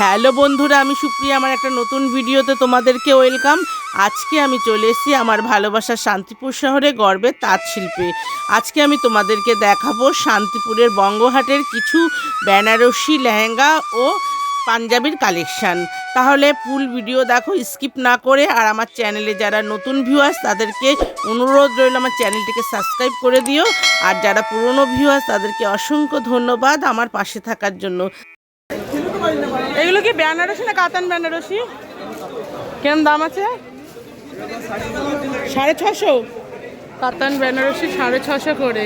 Hello বন্ধুরা, আমি সুপ্রিয়া, আমার একটা নতুন ভিডিওতে তোমাদেরকে ওয়েলকাম। আজকে আমি চলে এসেছি আমার ভালোবাসার শান্তিপুর শহরে গর্বের তাঁত শিল্পে। আজকে আমি তোমাদেরকে দেখাবো শান্তিপুরের বঙ্গহাটের কিছু বেনারসি লেহেঙ্গা ও পাঞ্জাবির কালেকশান। তাহলে ফুল ভিডিও দেখো, স্কিপ না করে, আর আমার চ্যানেলে যারা নতুন ভিউয়ার্স তাদেরকে অনুরোধ রইল আমার চ্যানেলটিকে সাবস্ক্রাইব করে দিও। আর যারা পুরনো ভিউয়ার্স তাদেরকে অসংখ্য ধন্যবাদ আমার পাশে থাকার জন্য। এগুলো কি বেনারসি না কাতান বেনারসি? কেমন দাম আছে? সাড়ে ছশো কাতান বেনারসি সাড়ে ছশো করে।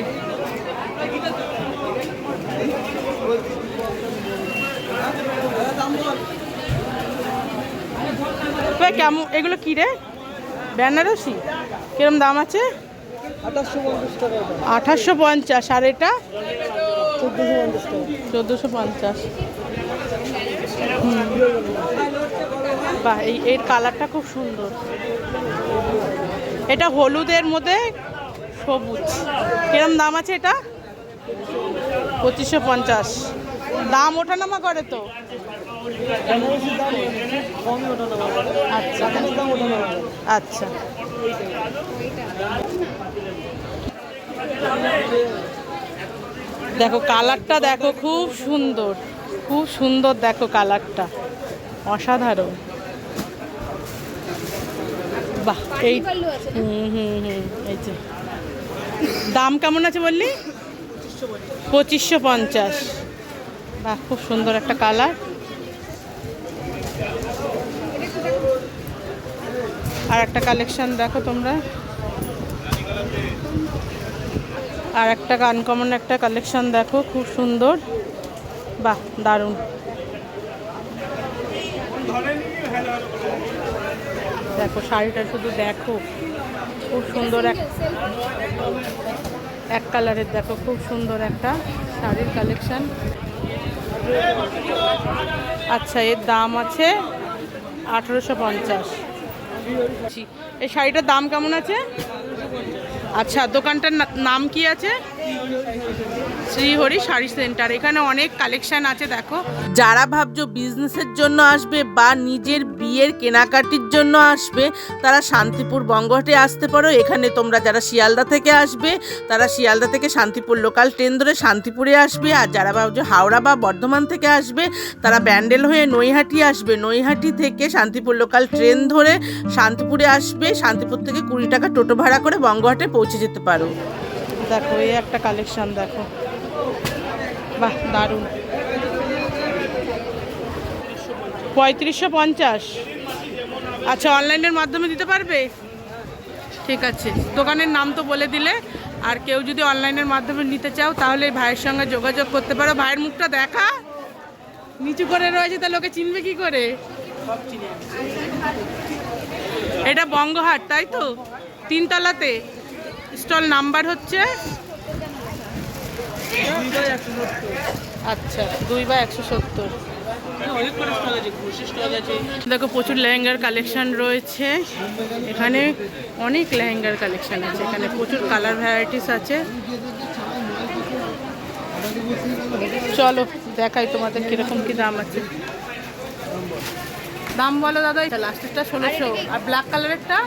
কেমন এগুলো কি রে? বেনারসি? কিরম দাম আছে? আঠাশশো পঞ্চাশ। আর এটা? চোদ্দোশো পঞ্চাশ। বাহ, এই এর কালারটা খুব সুন্দর। এটা হলুদের মধ্যে সবুজ। কিরম দাম আছে এটা? পঁচিশশো পঞ্চাশ। দাম ওঠানামা করে তো। আচ্ছা। দেখো, কালারটা দেখো, খুব সুন্দর। খুব সুন্দর দেখো কালারটা। অসাধারণ। এই হুম হুম হুম, এই যে। দাম কেমন আছে বললি? পঁচিশশো পঞ্চাশ। বাহ, খুব সুন্দর একটা কালার। আর একটা কালেকশন দেখো তোমরা। আর একটা আনকমন একটা কালেকশন দেখো, খুব সুন্দর। বাহ, দারুণ। দেখো, শাড়িটা শুধু দেখো, খুব সুন্দর এক এক কালারের, দেখো, খুব সুন্দর একটা শাড়ির কালেকশন। আচ্ছা এর দাম আছে আঠেরোশো পঞ্চাশ। এই শাড়িটার দাম কেমন আছে? আচ্ছা দোকানটার নাম কি আছে? শ্রীহরি শাড়ি সেন্টার। এখানে অনেক কালেকশন আছে, দেখো। যারা ভাবছ বিজনেসের জন্য আসবে বা নিজের বিয়ের কেনাকাটির জন্য আসবে, তারা শান্তিপুর বঙ্গহাটে আসতে পারো। এখানে তোমরা যারা শিয়ালদা থেকে আসবে, তারা শিয়ালদা থেকে শান্তিপুর লোকাল ট্রেন ধরে শান্তিপুরে আসবে। আর যারা ভাবছ হাওড়া বা বর্ধমান থেকে আসবে, তারা ব্যান্ডেল হয়ে নৈহাটি আসবে। নৈহাটি থেকে শান্তিপুর লোকাল ট্রেন ধরে শান্তিপুরে আসবে। শান্তিপুর থেকে কুড়ি টাকা টোটো ভাড়া করে বঙ্গহাটে পৌঁছে যেতে পারো। দেখো, এই একটা কালেকশন দেখো। বাহ, দারুণ। পঁয়ত্রিশশো পঞ্চাশ। আচ্ছা অনলাইনের মাধ্যমে দিতে পারবে? ঠিক আছে। দোকানের নাম তো বলে দিলে। আর কেউ যদি অনলাইনের মাধ্যমে নিতে চাও, তাহলে ভাইয়ের সঙ্গে যোগাযোগ করতে পারো। ভাইয়ের মুখটা দেখা। নিচু করে রয়েছে, তা লোকে চিনবে কি করে? এটা বঙ্গহাট, তাই তো? তিনতলাতে। স্টল নাম্বার হচ্ছে আচ্ছা দুই বা একশো সত্তর। আছে দেখো প্রচুর লেহেঙ্গার কালেকশন রয়েছে। এখানে অনেক লেহেঙ্গার কালেকশন আছে। এখানে প্রচুর কালার ভ্যারাইটিস আছে। চলো দেখাই তোমাদের কীরকম কি দাম আছে। দাম বলো দাদা লাস্টেরটা ষোলোশো। আর ব্ল্যাক কালারেরটা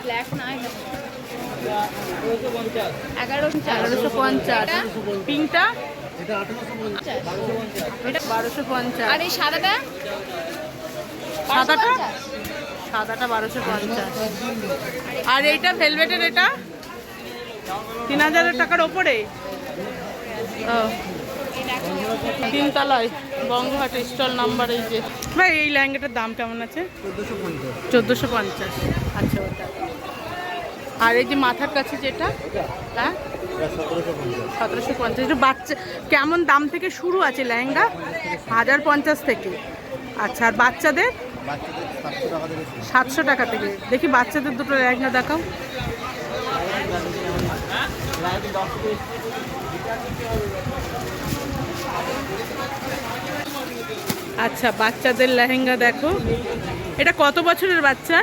এগারোশো পঞ্চাশ। পিঙ্কটা? এটা বারোশো পঞ্চাশ। আর এই সাদাটা? সাদাটা? সাদাটা বারোশো পঞ্চাশ। আর এইটা ভেলভেটের এটা? তিন হাজারের টাকার ওপরে? ও। তিনতলায় বঙ্গহাট স্টল নাম্বার এই যে। ভাই এই লেহেঙ্গাটার দাম কেমন আছে? চোদ্দোশো পঞ্চাশ। চোদ্দোশো পঞ্চাশ। আচ্ছা ওটা। আর এই যে মাথার কাছে যেটা হ্যাঁ? সতেরোশো পঞ্চাশ। বাচ্চা কেমন দাম থেকে শুরু আছে লেহেঙ্গা? হাজার পঞ্চাশ থেকে। আচ্ছা আর বাচ্চাদের। সাতশো টাকা থেকে। দেখি বাচ্চাদের দুটো লেহেঙ্গা দেখাও। আচ্ছা বাচ্চাদের লেহেঙ্গা দেখো। এটা কত বছরের বাচ্চা?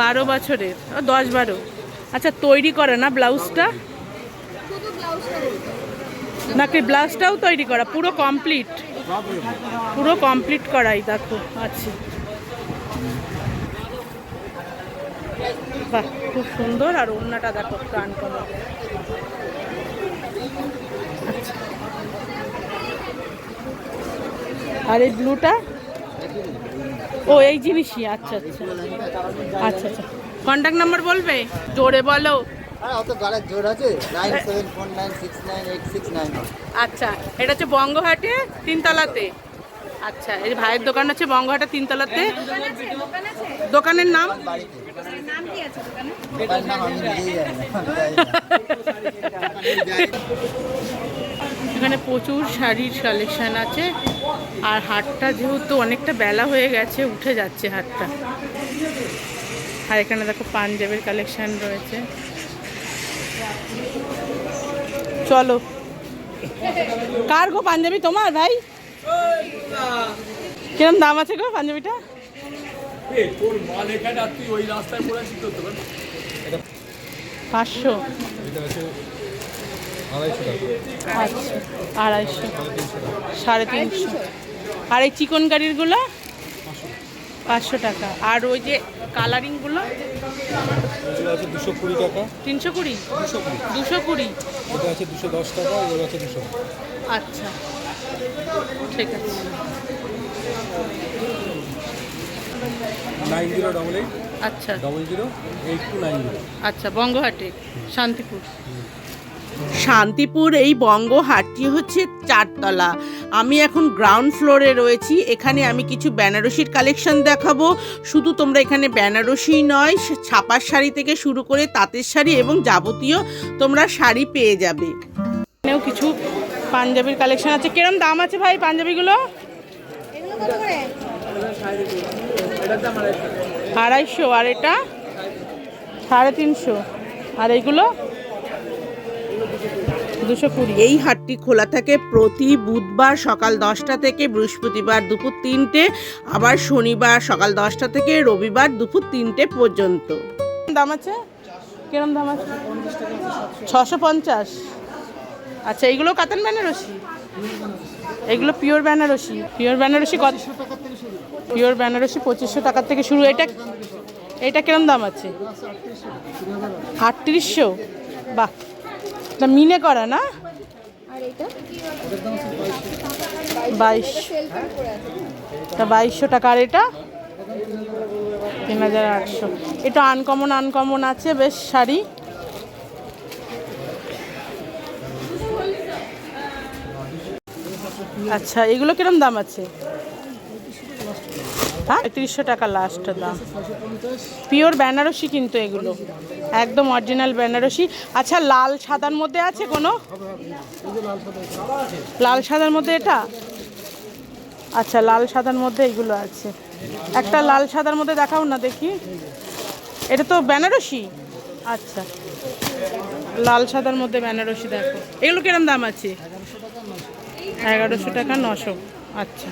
বারো বছরের দশ বারো। আচ্ছা তৈরি করে না ব্লাউজটা? নাকি ব্লাউজটাও তৈরি করা? পুরো কমপ্লিট? পুরো কমপ্লিট করাই দেখো আচ্ছা। বাহ খুব সুন্দর আর ওড়নাটা দেখো প্রাণ করা আর এই ব্লুটা? ও এই জিনিসই আচ্ছা আচ্ছা। আচ্ছা আচ্ছা। কন্ট্যাক্ট নাম্বার বলবে? জোরে বলো। হ্যাঁ আচ্ছা এটা হচ্ছে বঙ্গহাটে তিনতলাতে। আচ্ছা এই ভাইয়ের দোকান হচ্ছে বঙ্গহাটে তিনতলাতে। দোকানের নাম? বাড়িতে নাম এখানে প্রচুর শাড়ির কালেকশন আছে। আর হাটটা যেহেতু অনেকটা বেলা হয়ে গেছে উঠে যাচ্ছে হাটটা। আর এখানে দেখো পাঞ্জাবের কালেকশান রয়েছে। চলো। কার গো পাঞ্জাবি তোমার ভাই? কিরম দাম আছে গো পাঞ্জাবিটা? পাঁচশো। আড়াইশো আচ্ছা আড়াইশো সাড়ে তিনশো। আর এই চিকন গাড়িরগুলো পাঁচশো টাকা। আর ওই যে কালারিংগুলো? দুশো কুড়ি টাকা। তিনশো কুড়ি? দুশো কুড়ি। এটা আছে দুশো দশ টাকা এগুলো আছে দুশো আচ্ছা। ঠিক আছে। Nine zero double eight. আচ্ছা। Double zero eight two nine zero. আচ্ছা বঙ্গহাটে শান্তিপুর। শান্তিপুর, এই বঙ্গহাটটি হচ্ছে চারতলা। আমি এখন গ্রাউন্ড ফ্লোরে রয়েছি। এখানে আমি কিছু বেনারসির কালেকশন দেখাবো। শুধু তোমরা এখানে বেনারসি নয়, ছাপার শাড়ি থেকে শুরু করে তাঁতের শাড়ি এবং যাবতীয় তোমরা শাড়ি পেয়ে যাবে। এখানেও কিছু পাঞ্জাবির কালেকশন আছে। কিরম দাম আছে ভাই পাঞ্জাবিগুলো? আড়াইশো। আর এটা? সাড়ে তিনশো। আর এইগুলো? দুশো কুড়ি। এই হাটটি খোলা থাকে প্রতি বুধবার সকাল দশটা থেকে বৃহস্পতিবার দুপুর তিনটে, আবার শনিবার সকাল দশটা থেকে রবিবার দুপুর তিনটে পর্যন্ত। দাম আছে? কিরম দাম আছে? ছশো পঞ্চাশ। আচ্ছা এইগুলো কাতান বেনারসি? এগুলো পিওর বেনারসি? পিওর বেনারসি কত? পিওর বেনারসি পঁচিশশো টাকার থেকে শুরু। এটা এটা কিরম দাম আছে? আটত্রিশশো। বাহ। এটা মিনে করা না? বাইশ। এটা বাইশশো টাকা আর এটা? তিন হাজার আটশো। এটা আনকমন আনকমন আছে বেশ শাড়ি। আচ্ছা এগুলো কিরম দাম আছে? তিরিশশো টাকা লাস্ট দাম। পিওর বেনারসি কিন্তু এগুলো। একদম অরিজিনাল বেনারসি আচ্ছা লাল সাদার মধ্যে আছে কোনো? লাল সাদার মধ্যে এটা? আচ্ছা লাল সাদার মধ্যে এগুলো আছে। একটা লাল সাদার মধ্যে দেখাও না দেখি। এটা তো বেনারসি আচ্ছা। লাল সাদার মধ্যে বেনারসি দেখো। এগুলো কিরম দাম আছে? এগারোশো টাকা, নশো। আচ্ছা।